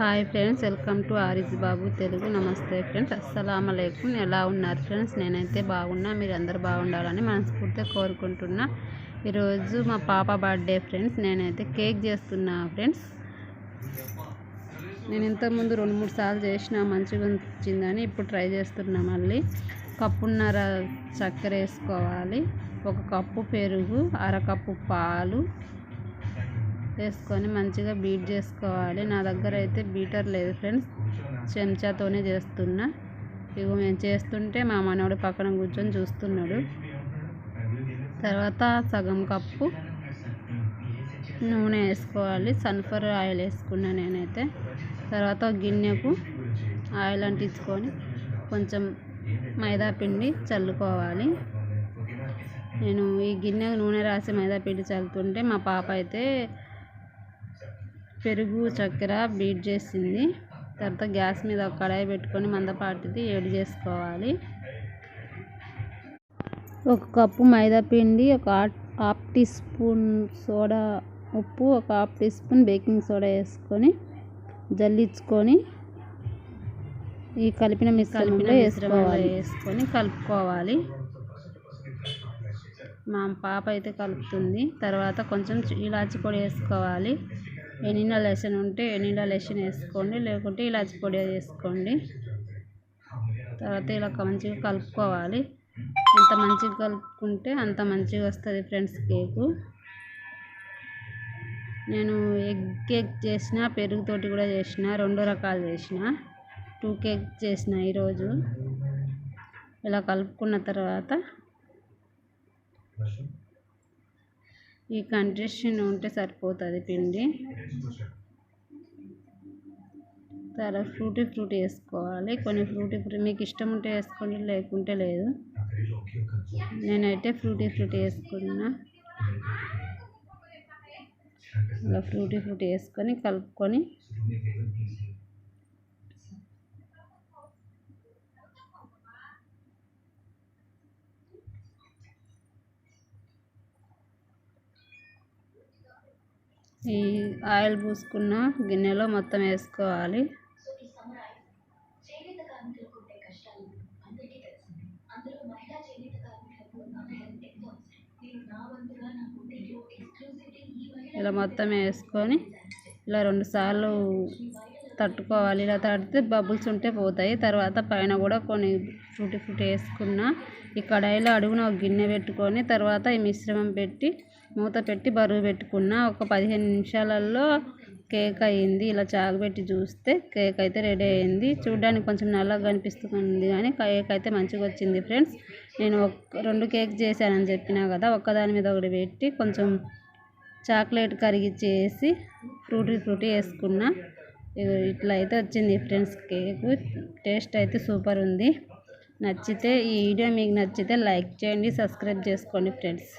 Hi friends welcome to Ariz Babu Telugu. నమస్తే friends అస్సలం అలైకుం ఎలా ఉన్నారు ఫ్రెండ్స్? నేనైతే బాగున్నా మీరు అందరు బాగుండాలని మనస్ఫూర్తిగా కోరుకుంటున్నా. ఈరోజు మా పాప బర్త్డే ఫ్రెండ్స్ నేనైతే కేక్ చేస్తున్నా ఫ్రెండ్స్. నేను ఇంతకుముందు రెండు మూడు సార్లు చేసిన మంచిగా వచ్చిందని ఇప్పుడు ట్రై చేస్తున్నా మళ్ళీ. కప్పున్నర చక్కెర వేసుకోవాలి ఒక కప్పు పెరుగు అరకప్పు పాలు వేసుకొని మంచిగా బీట్ చేసుకోవాలి. నా దగ్గర అయితే బీటర్ లేదు ఫ్రెండ్స్. చెంచాతోనే చేస్తున్నా. ఇగో మేము చేస్తుంటే మా మనవడు పక్కన కూర్చొని చూస్తున్నాడు. తర్వాత సగం కప్పు నూనె వేసుకోవాలి. సన్ఫ్లవర్ ఆయిల్ వేసుకున్నా నేనైతే. తర్వాత గిన్నెకు ఆయిల్ అంటించుకొని కొంచెం మైదా పిండి చల్లుకోవాలి. నేను ఈ గిన్నె నూనె రాసి మైదా పిండి చల్లుతుంటే మా పాప అయితే పెరుగు చక్కెర బీట్ చేసింది. తర్వాత గ్యాస్ మీద ఒక కడాయి పెట్టుకొని మందపాటిది వేడి చేసుకోవాలి. ఒక కప్పు మైదా పిండి ఒక హాఫ్ టీ స్పూన్ సోడా ఉప్పు ఒక half teaspoon baking soda వేసుకొని జల్లించుకొని ఈ కలిపిన మిశ్రమంలో వేసుకోవాలి. వేసుకొని కలుపుకోవాలి. మా పాప అయితే కలుపుతుంది. తర్వాత కొంచెం ఇలాచి పొడి వేసుకోవాలి. వెనిలా లెసన్ ఉంటే వెనిలా లెసన్ వేసుకోండి లేకుంటే ఇలాచి పొడి వేసుకోండి. తర్వాత ఇలా మంచిగా కలుపుకోవాలి. ఎంత మంచిగా కలుపుకుంటే అంత మంచిగా వస్తుంది ఫ్రెండ్స్ కేకు. నేను ఎగ్ కేక్ చేసిన పెరుగుతోటి కూడా చేసిన రెండు రకాలు చేసిన టూ కేక్ చేసిన ఈరోజు. ఇలా కలుపుకున్న తర్వాత ఈ కండిషన్ ఉంటే సరిపోతుంది పిండి. తర్వాత ఫ్రూటీ ఫ్రూటీ వేసుకోవాలి. కొన్ని ఫ్రూటీ ఫ్రూటీ మీకు ఇష్టం ఉంటే వేసుకోండి లేకుంటే లేదు. నేనైతే ఫ్రూటీ ఫ్రూటీ వేసుకున్నా. ఇలా ఫ్రూటీ ఫ్రూటీ వేసుకొని కలుపుకొని ఈ ఆయిల్ పూసుకున్న గిన్నెలో మొత్తం వేసుకోవాలి. ఇలా మొత్తం వేసుకొని ఇలా రెండు సార్లు తట్టుకోవాలి. ఇలా తడితే బబుల్స్ ఉంటే పోతాయి. తర్వాత పైన కూడా కొన్ని ఫ్రూటీ ఫ్రూటీ వేసుకున్న. ఈ కడాయిలో అడుగున ఒక గిన్నె పెట్టుకొని తర్వాత ఈ మిశ్రమం పెట్టి మూత పెట్టి బరువు పెట్టుకున్న. ఒక పదిహేను నిమిషాలలో కేక్ అయ్యింది ఇలా చాగబెట్టి చూస్తే కేక్ అయితే రెడీ అయింది. చూడడానికి కొంచెం నల్లగా కనిపిస్తుంది కానీ కేక్ అయితే మంచిగా వచ్చింది ఫ్రెండ్స్. నేను ఒక రెండు కేక్ చేశానని చెప్పినా కదా ఒక్కదాని మీద ఒకటి పెట్టి కొంచెం చాక్లెట్ కరిగిచ్చేసి ఫ్రూటీ ఫ్రూటీ వేసుకున్న. ఇట్లా అయితే వచ్చింది ఫ్రెండ్స్ కేక్. టేస్ట్ అయితే సూపర్ ఉంది. నచ్చితే ఈ వీడియో మీకు నచ్చితే లైక్ చేయండి సబ్స్క్రైబ్ చేసుకోండి ఫ్రెండ్స్.